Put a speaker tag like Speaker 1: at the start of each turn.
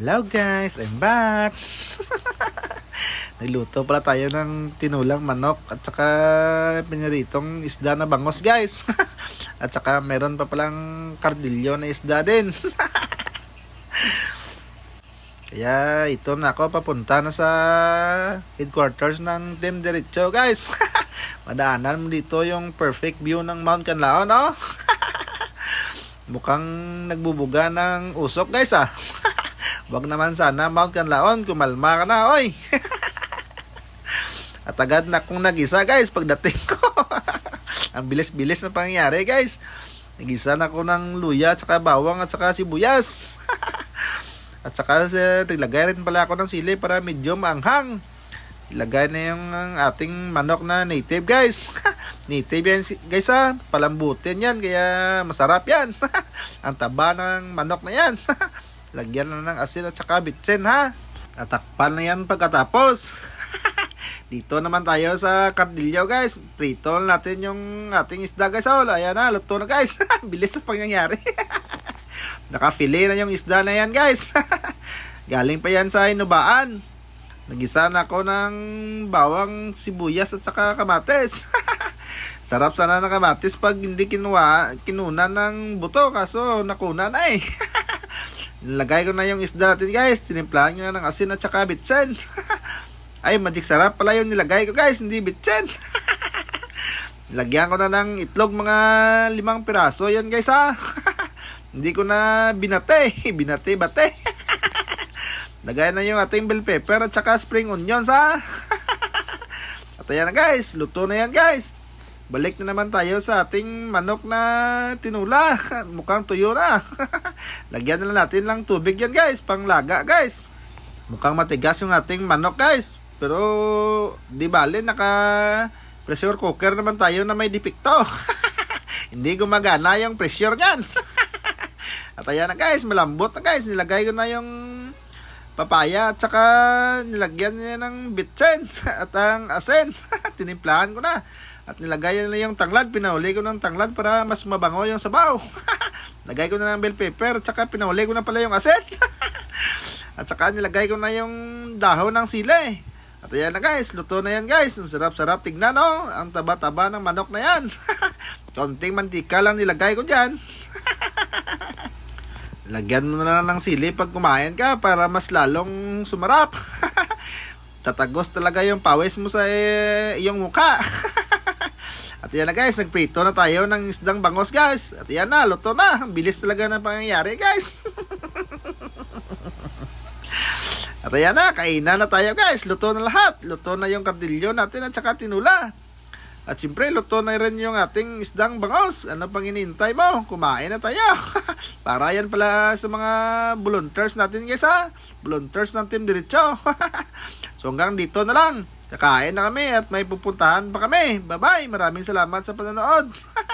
Speaker 1: Hello guys, I'm back! Nagluto pala tayo ng tinulang manok at saka piniritong isda na bangos guys. at saka meron pa palang kardilyo na isda din. Kaya ito na ako papunta na sa headquarters ng Team Derecho guys. Madaanan mo dito yung perfect view ng Mount Canlaon no? Mukhang nagbubuga ng usok guys ah. Wag naman sana Mount Canlaon, kumalma ka na oy. At agad na akong nagisa guys pagdating ko. Ang bilis-bilis na pangyayari guys. Nagisa na ako ng luya, at saka bawang at saka sibuyas. at saka sa, naglagay rin pala ako ng sili para medyo maanghang. Ilagay na yung ating manok na native guys. native yan guys ha. Palambutin yan kaya masarap yan. ang taba ng manok na yan. Lagyan na ng asin at saka bitsin ha. Tatakpan na yan pagkatapos. Dito naman tayo sa kardilyo guys. Prito natin yung ating isda guys. Oh, ayan na, luto na guys. Bilis sa pangyayari. Nakafile na yung isda na yan guys. Galing pa yan sa inubaan. Nagisa na ako ng bawang sibuyas at saka kamates. Sarap sana ng kamatis pag hindi kinuha, kinuna ng buto kaso nakuna na eh. Nilagay ko na yung isda natin guys. Tinimplahan ko na ng asin at saka bitsen. Ay, magic sarap pala yung nilagay ko guys, hindi bitsen. Lagyan ko na ng itlog mga limang piraso yan guys ha. hindi ko na binate, binate-bate. Lagay na yung ating bell pepper at saka spring onions ha. at ayan na guys, luto na yan guys. Balik na naman tayo sa ating manok na tinula. Mukhang tuyo na. Lagyan na lang natin lang tubig yan guys, panglaga guys. Mukhang matigas yung ating manok guys. Pero di bale naka pressure cooker naman tayo na may depekto. Hindi gumagana yung pressure niyan. At ayan na guys, malambot na guys. Nilagay ko na yung papaya at saka nilagyan niya ng bitsen at ang asin. Tinimplahan ko na. At nilagay na yung tanglad. Pinauli ko ng tanglad para mas mabango yung sabaw. Lagay ko na ng bell pepper at saka pinauli ko na pala yung asin. at saka nilagay ko na yung dahon ng sili. At ayan na guys, luto na yan guys. Ang sarap-sarap tignan oh. Ang taba-taba ng manok na yan. Konting mantika lang nilagay ko dyan. Lagyan mo na lang ng sili pag kumain ka para mas lalong sumarap. Tatagos talaga yung pawis mo sa eh, iyong muka. At yan na guys, nagprito na tayo ng isdang bangos guys. At yan na, luto na. Bilis talaga ng pangyayari guys. At ayan na, kainan na tayo guys. Luto na lahat. Luto na yung kardilyo natin at saka tinula. At siyempre, luto na rin yung ating isdang bangos. Ano pang inintay mo? Kumain na tayo. Para yan pala sa mga volunteers natin guys ha. Volunteers ng Team Diretso. so hanggang dito na lang. Kakain na kami at may pupuntahan pa kami. Bye-bye. Maraming salamat sa panonood.